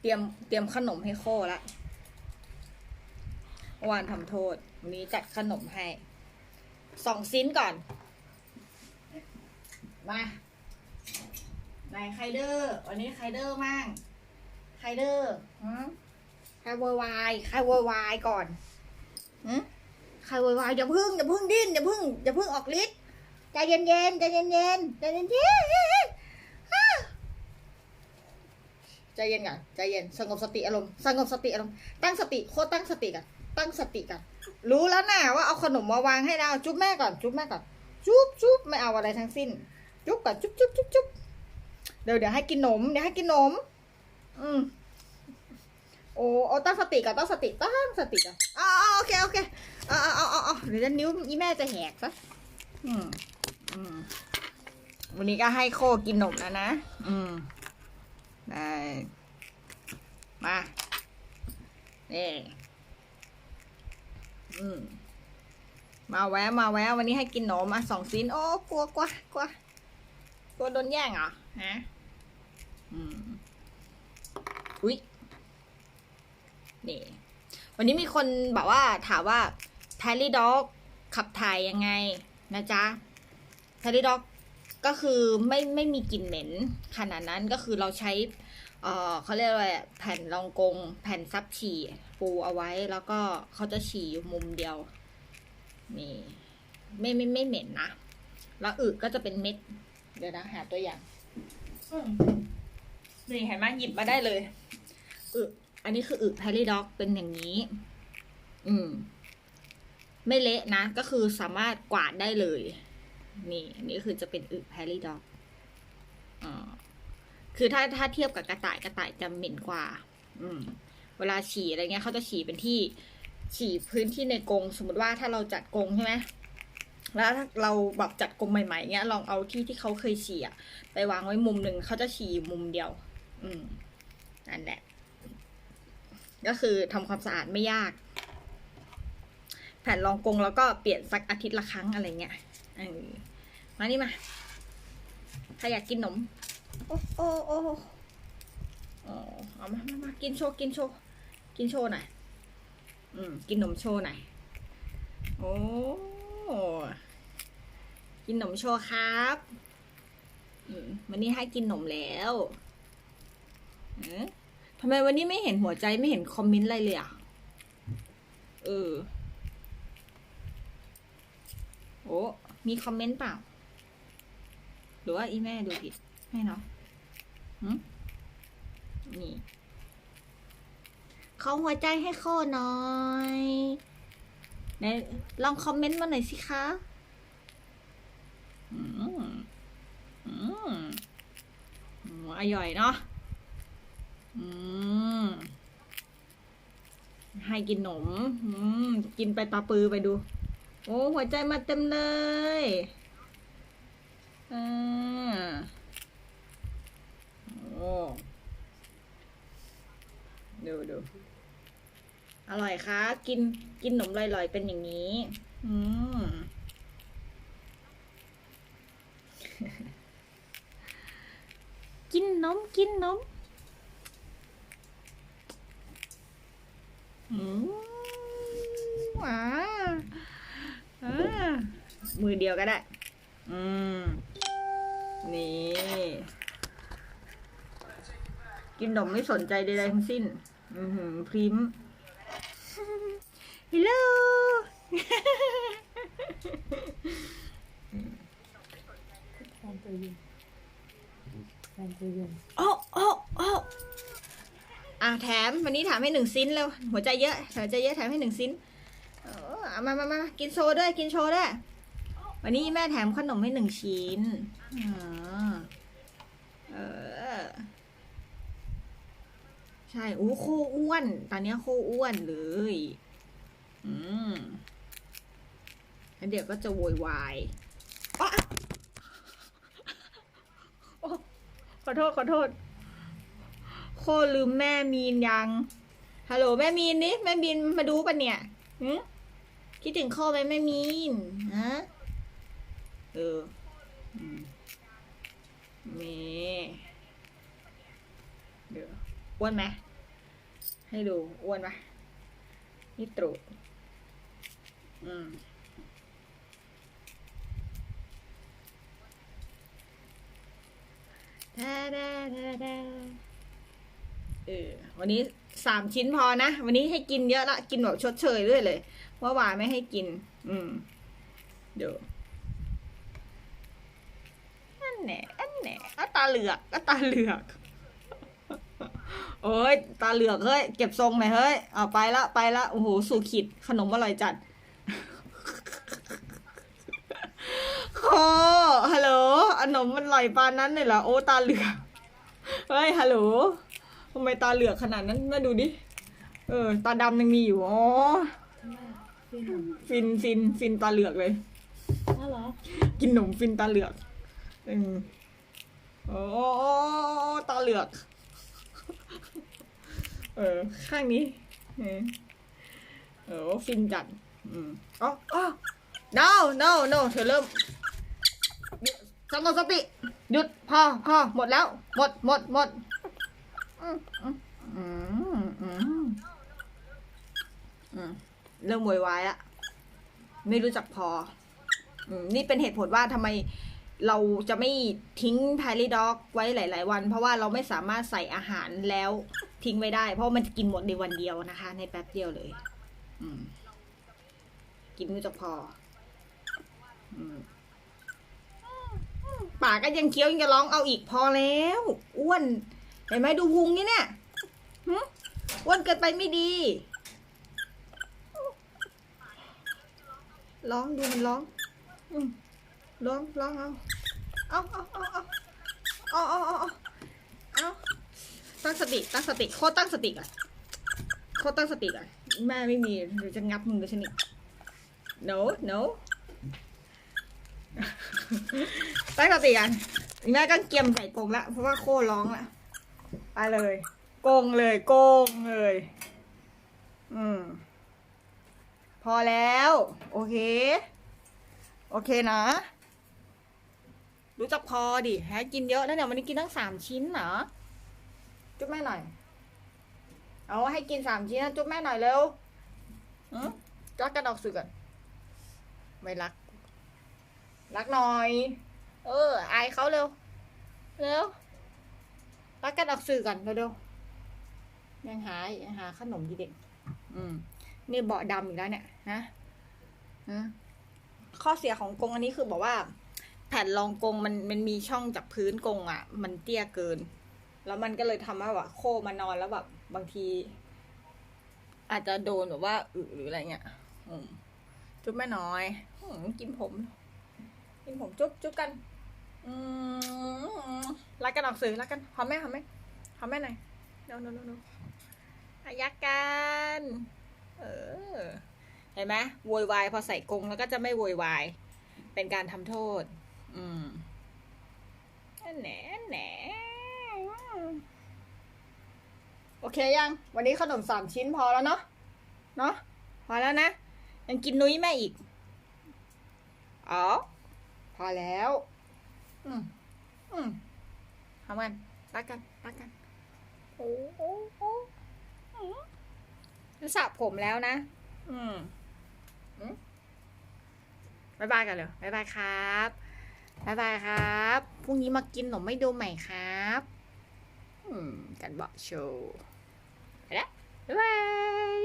เตรียมเตรียมขนมให้โคละวานทำโทษ วันนี้จัดขนมให้สองชิ้นก่อน มาไหนใครเดอร์วันนี้ใครเดอร์มั่งใครเดอร์หืมใครโวยวายใครโวยวายก่อนหืมใครโวยวายอย่าพึ่งอย่าพึ่งดิ้นอย่าพึ่งอย่าพึ่งออกฤทธิ์ใจเย็นเย็นใจเย็นเย็นใจเย็นเย็นๆอะ ใจเย็นก่อนใจเย็นสงบสติอารมณ์สงบสติอารมณ์ตั้งสติโคตรตั้งสติกันตั้งสติกัน รู้แล้วนะว่าเอาขนมมาวางให้แล้วจุ๊บแม่ก่อนจุ๊บแม่ก่อนจุ๊บจุ๊บไม่เอาอะไรทั้งสิ้น จุ๊บก่อนจุ๊บจุ๊บจุ๊บจุ๊บเดี๋ยวเดี๋ยวให้กินนมเดี๋ยวให้กินนมอืมโอ้เอาตั้งสติก่อนตั้งสติตั้งสติก่อนอ๋ออ๋อโอเคโอเคอ๋ออ๋ออออ๋อเดี๋ยวจะนิ้วอีแม่จะแหกซะอืมอืมวันนี้ก็ให้โคกินนมแล้วนะ อืม ได้ มา นี่ อืม มาแวะ มาแวะ วันนี้ให้กินหนมมาสองชิ้นโอ้ กลัวกลัวกลัวกลัวโดนแย่งเหรอ ฮะ อืม อุ้ยนี่ วันนี้มีคนแบบว่า ถามว่าแทลลี่ด็อกขับถ่ายยังไง นะจ๊ะแทลลี่ด็อก ก็คือไม่ไม่มีกลิ่นเหม็นขนาดนั้นก็คือเราใช้เออเขาเรียกว่าแผ่นรองกง แผ่นซับฉี่ปูเอาไว้แล้วก็เขาจะฉี่อยู่มุมเดียวนี่ไม่ไม่ไม่เหม็นนะ แล้วอึก็จะเป็นเม็ด เดี๋ยวนะหาตัวอย่างนี่เห็นไหมหยิบมาได้เลยอึอันนี้คืออึแพรี่ด็อกเป็นอย่างนี้ อืม ไม่เละนะ ก็คือสามารถกวาดได้เลย นี่นี่คือจะเป็นอึแพรี่ด็อกอคือถ้าถ้าเทียบกับกระต่ายกระต่ายจะเหม็นกว่า อืม เวลาฉี่อะไรเงี้ยเขาจะฉี่เป็นที่ฉี่พื้นที่ในกรงสมมติว่าถ้าเราจัดกรงใช่ไหมแล้วถ้าเราแบบจัดกรงใหม่ๆเงี้ยลองเอาที่ที่เขาเคยฉี่อะไปวางไว้มุมหนึ่งเขาจะฉี่มุมเดียว อืมนั่นแหละ ก็คือทำความสะอาดไม่ยาก แผ่นรองกรงแล้วก็เปลี่ยนสักอาทิตย์ละครั้งอะไรเงี้ยอ มานี่มาใครอยากกินขนม โอ้โอ้โอ้เอามามามากินโชว์กินโชว์กินโชว์หน่อย อืม กินขนมโชว์หน่อย โอ้ กินขนมโชว์ครับ อืม วันนี้ให้กินขนมแล้วเอ๊ะทำไมวันนี้ไม่เห็นหัวใจไม่เห็นคอมเมนต์อะไรเลยอะ เออ โอ้ มีคอมเมนต์เปล่า หรือว่าอีแม่ดูผิดให้เนาะนี่ เขาหัวใจให้โคหน่อยไหนลองคอมเมนต์มาหน่อยสิคะอืมอืมอืมอร่อยเนาะอืมให้กินขนม อืม กินไปตาปือไปดู โอ้ หัวใจมาเต็มเลย อ่าโอ้ดูดูอร่อยครับกินกินขนมลอยๆเป็นอย่างนี้ อืมกินนมกินนมอืมอ่าอ่ามือเดียวก็ได้ อืม นี่ กินนมไม่สนใจใดๆทั้งสิ้น อือหือพริมฮัลโหลแฟนตัวเย็นแฟนตัวเย็นโอ้โอ้โอ้อะแถมวันนี้ถามให้หนึ่งซินแล้ว หัวใจเยอะหัวใจเยอะแถมให้หนึ่งซินเออเอามามามากินโชว์ด้วย กินโชว์ด้วย วันนี้แม่แถมขนมให้หนึ่งชิ้นอ่าเออ ใช่โอ้โคอ้วน ตอนเนี้ยโคอ้วนเลย อืมแล้วเดี๋ยวก็จะโวยวายอ๊ะโอ้ขอโทษขอโทษ โคลืมแม่มีนยัง ฮัลโหลแม่มีนนี่แม่มีนมาดูปะเนี่ยหึคิดถึงโคไหมแม่มีนฮะเอออืมนี่เดี๋ยว อ้วนไหมให้ดูอ้วนปะนี่ตรูดอืมดาดาดาดาเออวันนี้สามชิ้นพอนะ วันนี้ให้กินเยอะละ กินแบบชดเชยด้วยเลยเมื่อวานไม่ให้กิน อืม เดี๋ยวอันแหนอันแหนอะตาเหลือกอะตาเหลือก โอ้ยตาเหลือกเฮ้ย เก็บทรงหน่อยเฮ้ยเอาไปละไปละโอ้โหสู่ขิดขนมอร่อยจัดโคฮัลโหลขนมมันอร่อยปานนั้นเลยเหรอโอ้ตาเหลือกเฮ้ยฮัลโหลทำไมตาเหลือกขนาดนั้นมาดูดิเออ ตาดำยังมีอยู่อ๋อฟินฟินฟินตาเหลือกเลยกินขนมฟินตาเหลือกอืมโอ้ตาเหลือก เออ ข้างนี้ เออฟินจัดอืมอ๋ออ๋อ no no no เธอเริ่มสงบสติ หยุดพอพอหมดแล้ว หมดหมดหมดเริ่มโวยวายละไม่รู้จักพออนี่เป็นเหตุผลว่าทำไมเราจะไม่ทิ้งแพรี่ด็อกไว้หลาย ๆ วัน เพราะว่าเราไม่สามารถใส่อาหารแล้ว ทิ้งไว้ได้ เพราะมันจะกินหมดในวันเดียวนะคะ ในแป๊บเดียวเลยกินไม่จบพอป่าก็ยังเคี้ยวยังจะร้องเอาอีกพอแล้ว อ้วน เห็นไหมดูพุงนี่เนี่ยอ้วนเกินไปไม่ดี ร้องดูมันร้องร้องร้องเอาเอาเอาเอาเอาเอาเอา ตั้งสติ ตั้งสติ โคตรตั้งสติก่อนโคตรตั้งสติก่อนแม่ไม่มีเดี๋ยวจะงับมึงเลยชนิด no no ตั้งสติกันแม่ก็เกียมใส่กงละเพราะว่าโคร้องละไปเลยโกงเลยโกงเลย อืม พอแล้ว โอเค โอเคนะ รู้จักพอดิแฮกินเยอะแล้วเนี่ยวันนี้กินตั้งสามชิ้นเหรอ จุ๊บแม่หน่อย เอาให้กินสามชิ้นนะจุ๊บแม่หน่อยเร็วอืมรักกันออกสื่อก่อนไม่รัก รักหน่อย เอออายเขาเร็ว เร็ว รักกันออกสื่อก่อนเร็วๆยังหายังหาขนมดีเด็กอืมนี่เบาะดำอีกแล้วเนี่ยฮะฮะข้อเสียของกรงอันนี้คือบอกว่า แผ่นรองกรงมันมันมีช่องจากพื้นกรงอะ มันเตี้ยเกิน แล้วมันก็เลยทำให้แบบโคมานอนแล้วแบบบางที อาจจะโดนแบบว่าอึหรืออะไรเงี้ยจุ๊บแม่น้อยอืมกินผม กินผมจุ๊บจุ๊บกันรักกันออกสื่อรักกันหอมแม่หอมแม่หอมแม่หน่อยโนโนโนโนอายักกัน เออ เห็นไหมโวยวายพอใส่กรงแล้วก็จะไม่โวยวาย เป็นการทำโทษ อืมอันแหนอันแหน โอเคยัง วันนี้ขนมสามชิ้นพอแล้วเนาะ เนาะ พอแล้วนะ ยังกินนุ้ยแม่อีก อ๋อ พอแล้ว อืม อืมทำกันรักกันรักกัน โอ้โอ้โอ้อืมสระผมแล้วนะอืมอืมบายบายกันเลยบายบายครับบายบายครับ พรุ่งนี้มากินขนมไม่ดูใหม่ครับ Hmm, kan bakso. Ada? Bye-bye.